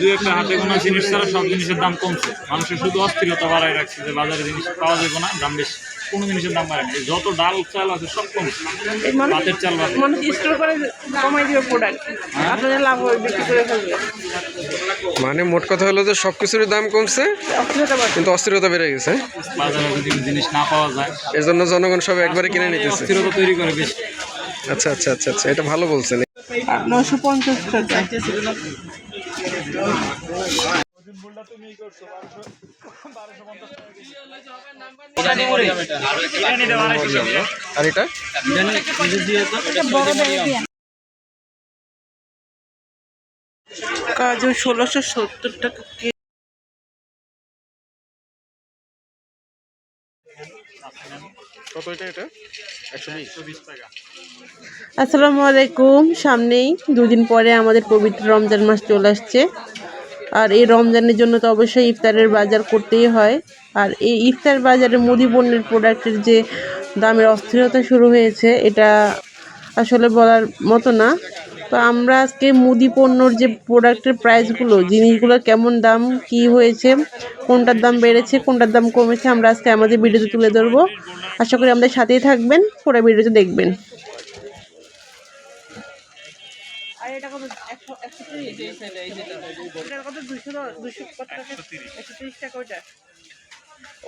দু একটা হাতে গোনা জিনিস ছাড়া সব জিনিসের দাম কমছে। মানুষের শুধু অস্থিরতা বাড়ায় রাখছে যে বাজারে জিনিস পাওয়া যাবে না দাম বেশি। কোনো জিনিসের দাম বাড়ে না। যত ডাল চাল আছে সব কমছে। ভাতের চাল বাড়ে মানুষ স্টোর করে কমাই দিবে প্রোডাক্ট আপনাদের লাভ হবে বিক্রি করে ফেলবে। মানে মোট কথা হলো যে সব কিছুর দাম কমছে কিন্তু অস্থিরতা বেড়ে গেছে। বাজারে যদি জিনিস না পাওয়া যায় এর জন্য জনগণ সব একবারে কিনে নিতেছে। অস্থিরতা তৈরি করে বেশি। আচ্ছা আচ্ছা আচ্ছা আচ্ছা এটা ভালো বলছেন। নশো পঞ্চাশ টাকা। এটা কাজু ষোলোশো সত্তর টাকা আসসালামু আলাইকুম। সামনেই দুদিন পরে আমাদের পবিত্র রমজান মাস চলে আসছে। আর এই রমজানের জন্য তো অবশ্যই ইফতারের বাজার করতেই হয়। আর এই ইফতার বাজারে মুদি পণ্যের প্রোডাক্টের যে দামের অস্থিরতা শুরু হয়েছে, এটা আসলে বলার মতো না। তো আমরা আজকে মুদি পণ্যর যে প্রোডাক্টের প্রাইসগুলো জিনিসগুলো কেমন দাম কি হয়েছে কোনটার দাম বেড়েছে কোনটার দাম কমেছে আমরা আজকে আমাদের ভিডিওতে তুলে ধরবো। আশা করি আমাদের সাথেই থাকবেন পুরো ভিডিওতে দেখবেন।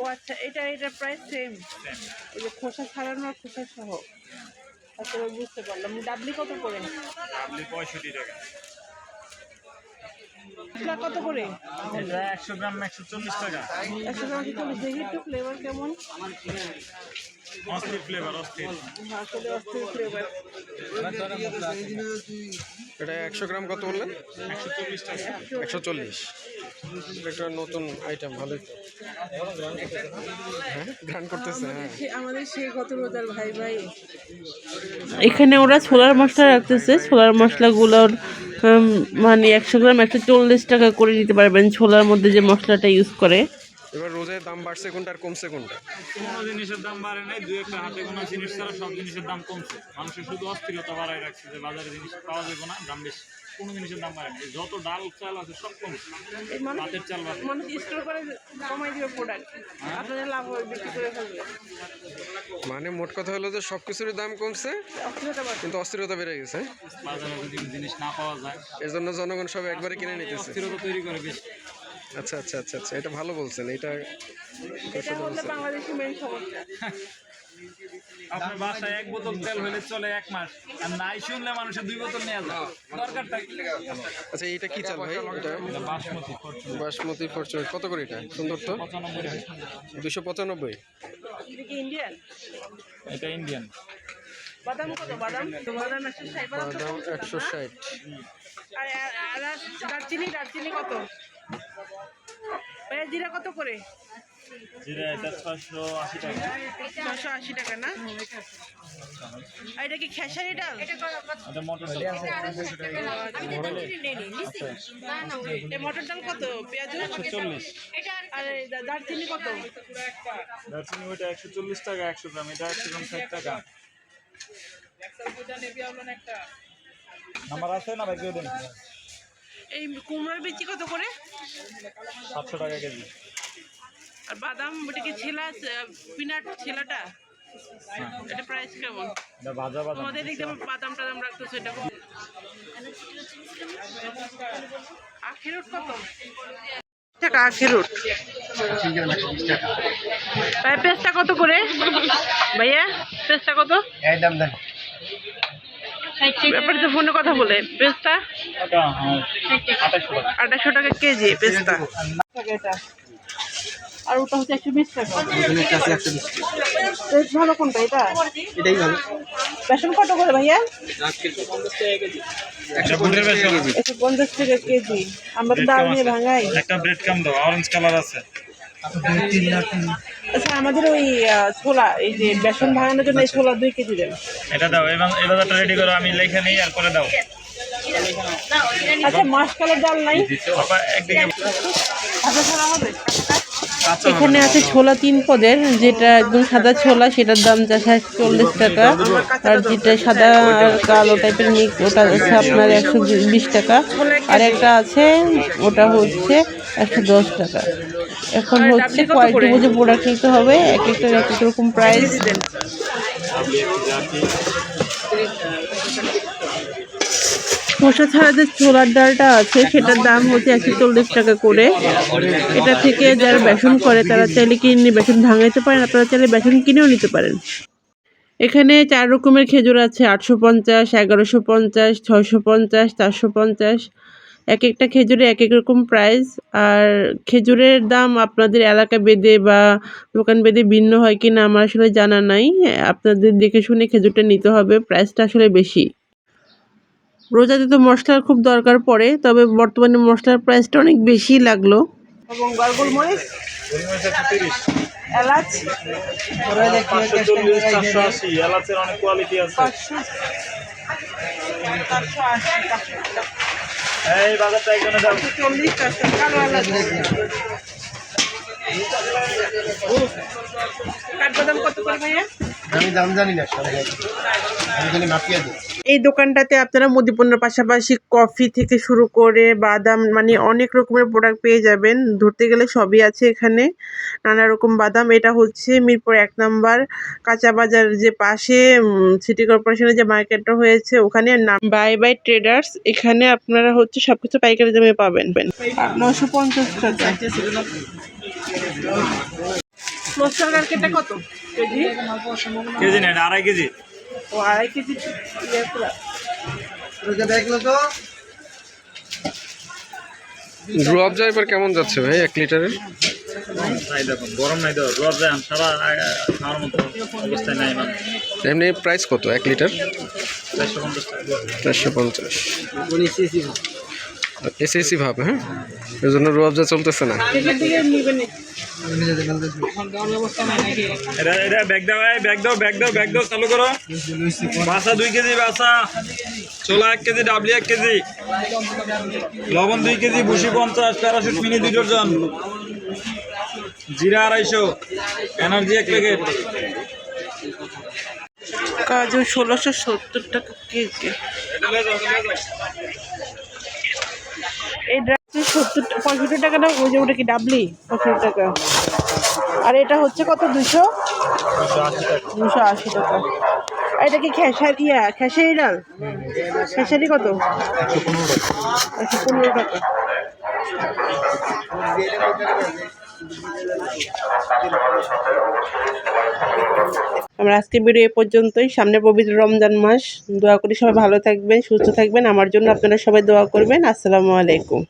ও আচ্ছা এটা এটা প্রাইস সেম ওই যে খোসা ছাড়ানো আর খোসা সহ। আচ্ছা এবার বুঝতে পারলাম। ডাবলি কত করে? আপনি পঁয়ষট্টি টাকা। কত করে? এটা একশো গ্রাম একশো চল্লিশ টাকা। একশো গ্রাম কি চল্লিশ। দেখি একটু ফ্লেভার কেমন? অস্থির ফ্লেভার অস্থির। আসলে অস্থির ফ্লেভার এটা একশো গ্রাম কত বললেন? একশো চল্লিশ টাকা। একশো চল্লিশ। একটা নতুন আইটেম ভালোই হ্যাঁ করতেছে হ্যাঁ। আমাদের সে কত রোজার ভাই ভাই। এখানে ওরা ছোলার মশলা রাখতেছে। ছোলার মশলাগুলোর মানে একশো গ্রাম একশো চল্লিশ টাকা করে নিতে পারবেন ছোলার মধ্যে যে মশলাটা ইউজ করে। এবার রোজের দাম বাড়ছে কোনটা আর কমছে কোনটা? কোনো জিনিসের দাম বাড়ে নাই দু একটা হাতে গোনা জিনিস ছাড়া সব জিনিসের দাম কমছে। মানুষের শুধু অস্থিরতা বাড়ায় রাখছে যে বাজারে জিনিস পাওয়া যাবে না দাম বেশি। কোনো জিনিসের দাম বাড়ে না। যত ডাল চাল আছে সব কমছে ভাতের চাল বাড়ে মানুষ স্টোর করে কমাই দিবে প্রোডাক্ট আপনাদের লাভ হবে বিক্রি করে ফেলবে। মানে মোট কথা হলো যে সব কিছুর দাম কমছে কিন্তু অস্থিরতা বেড়ে গেছে। বাজারে যদি জিনিস না পাওয়া যায় এর জন্য জনগণ সব একবারে কিনে নিতেছে। অস্থিরতা তৈরি করে বেশি। আচ্ছা আচ্ছা আচ্ছা আচ্ছা এটা ভালো বলছেন এটা এটা হচ্ছে বাংলাদেশের মেন সমস্যা। আপনার বাসায় এক বোতল তেল হলে চলে এক মাস। আর নাই শুনলে মানুষের দুই বোতল নিয়ে যায় দরকারটা কি? আচ্ছা এটা কি চাল ভাই? এটা? বাসমতি বাসমতি ফরচুন। কত করে এটা? সুন্দর তো। দুশো পঁচানব্বই? এটা কি ইন্ডিয়ান এটা ইন্ডিয়ান বাদাম কত? বাদাম? বাদাম একশো ষাট আর দারচিনি দারচিনি কত? জিরা কত করে? জিরা এটা ছশো আশি টাকা। ছশো আশি টাকা না? আর এটা কি খেসারি ডাল? এটা মটর ডাল। এই মটর ডাল কত? পেঁয়াজ চল্লিশ। আর দারচিনি কত? দারচিনি ওইটা একশো চল্লিশ টাকা একশো গ্রাম। এটা একশো গ্রাম ষাট টাকা। নাম্বার আছে না ভাই কেউ এই কুমড়োর বিচি কত করে? সাতশো টাকা কেজি। আর বাদাম ওটা কি ছেলা পিনাট ছেলাটা? এটা প্রাইস কেমন? তোমাদের দিক বাদাম টাদাম রাখতেছে এটা কত? আখেরুট কত? টাকা আখেরুট ভাই পেস্তা কত করে? ভাইয়া পেস্তা কত? ব্যাপারে তো ফোনে কথা বলে। পেস্তা আঠাশশো টাকা। কেজি পেস্তা আর ওটা হচ্ছে একশো বিশ টাকা বেশ ভালো কোনটা এটা? এটাই ভালো। বেসন কত করে ভাইয়া? একশো পঞ্চাশ টাকা কেজি। আমরা তো ডাল নিয়ে ভাঙাই। একটা ব্রেড কাম দাও অরেঞ্জ কালার আছে। আচ্ছা আমাদের ওই ছোলা এই যে বেসন ভাঙানোর জন্য এই ছোলা দুই কেজি দেন। এটা দাও এবার এই রেডি করো আমি লেখে নিই আর পরে দাও। আচ্ছা মাসকালের ডাল নাই? বাবা একদিকে আচ্ছা হবে কাঁচা এখানে আছে ছোলা তিন পদের যেটা একদম সাদা ছোলা সেটার দাম যাচ্ছে চল্লিশ টাকা। আর যেটা সাদা আর কালো টাইপের মিক্স ওটা আছে আপনার একশো বিশ টাকা। আর একটা আছে ওটা হচ্ছে একশো দশ টাকা। এখন হচ্ছে কয়েকটি বুঝে প্রোডাক্ট নিতে হবে এক একটা এক এক রকম প্রাইস শসা ছাড়া যে ছোলার ডালটা আছে, সেটার দাম হচ্ছে একশো চল্লিশ টাকা করে। এটা থেকে যারা বেসন করে, তারা চাইলে কিনে বেসন ভাঙাইতে পারেন, আপনারা চাইলে বেসন কিনেও নিতে পারেন। এখানে চার রকমের খেজুর আছে, আটশো পঞ্চাশ, এগারোশো পঞ্চাশ, ছয়শো পঞ্চাশ, চারশো পঞ্চাশ। এক একটা খেজুরে এক এক রকম প্রাইস আর খেজুরের দাম আপনাদের এলাকা বেদে বা দোকান বেদে ভিন্ন হয় কি না আমার আসলে জানা নাই। আপনাদের দেখে শুনে খেজুরটা নিতে হবে প্রাইসটা আসলে বেশি। রোজাতে তো মশলার খুব দরকার পড়ে তবে বর্তমানে মশলার প্রাইসটা অনেক বেশি লাগল। এবং গোলমরিচ এলাচ পাঁচশো চল্লিশ চারশো আশি এলাচের অনেক কোয়ালিটি আছে এই বাজারটা একজনে দাও চল্লিশ চারশো কালো এলাচ কাঠবাদাম কত করে ভাইয়া আমি দাম জানি না সবাই আমি খালি মাপিয়া দিই। এই দোকানটাতে আপনারা মুদিপণ্যের পাশাপাশি কফি থেকে শুরু করে বাদাম মানে অনেক রকমের প্রোডাক্ট পেয়ে যাবেন। ধরতে গেলে সবই আছে এখানে। নানা রকম বাদাম। এটা হচ্ছে মিরপুর এক নাম্বার কাঁচা বাজার যে পাশে সিটি কর্পোরেশনের যে মার্কেটটা হয়েছে ওখানে নাম বাই বাই ট্রেডার্স। এখানে আপনারা হচ্ছে সবকিছু পাইকারি দামে পাবেন। নশো পঞ্চাশ টাকা। মশলার মার্কেটটা কত? কেজি? কেজি নেন আড়াই কেজি। ও আড়াই কেজি ইয়ে দেখল তো। ড্রপ যায় এবার কেমন যাচ্ছে ভাই এক লিটারে নাই দেখুন গরম নাই তো। রোদ যায় সারা খাওয়ার মতো অবস্থায় নাই মানে এমনি প্রাইস কত? এক লিটার? চারশো পঞ্চাশ চারশো পঞ্চাশ। এসএসি ভাব হ্যাঁ? এই জন্য রুয়াবজা চলতেছে না। এটা এটা ব্যাগ দাও ব্যাগ দাও ব্যাগ দাও ব্যাগ দাও চালু করো। বাসা দুই কেজি বাসা। ছোলা এক কেজি ডাবলি এক কেজি। লবণ দুই কেজি ভুসি পঞ্চাশ প্যারাশুট মিনি দুই ডজন। জিরা আড়াইশো এনার্জি এক প্যাকেট। কাজু ষোলোশো সত্তর টাকা কেজি। এই ড্রাইভটি সত্তর, পঁয়ষট্টি টাকা না ওই যে ওটা কি ডাবলি? পঁয়ষট্টি টাকা। আর এটা হচ্ছে কত? দুশো? দুশো আশি টাকা। আর এটা কি খেসারি? ইয়া, খেসারি ডাল? খেসারি কত? একশো পনেরো টাকা। আমরা আজকে ভিডিও এ পর্যন্তই। সামনে পবিত্র রমজান মাস। দোয়া করি সবাই ভালো থাকবেন, সুস্থ থাকবেন। আমার জন্য আপনারা সবাই দোয়া করবেন। আসসালামু আলাইকুম।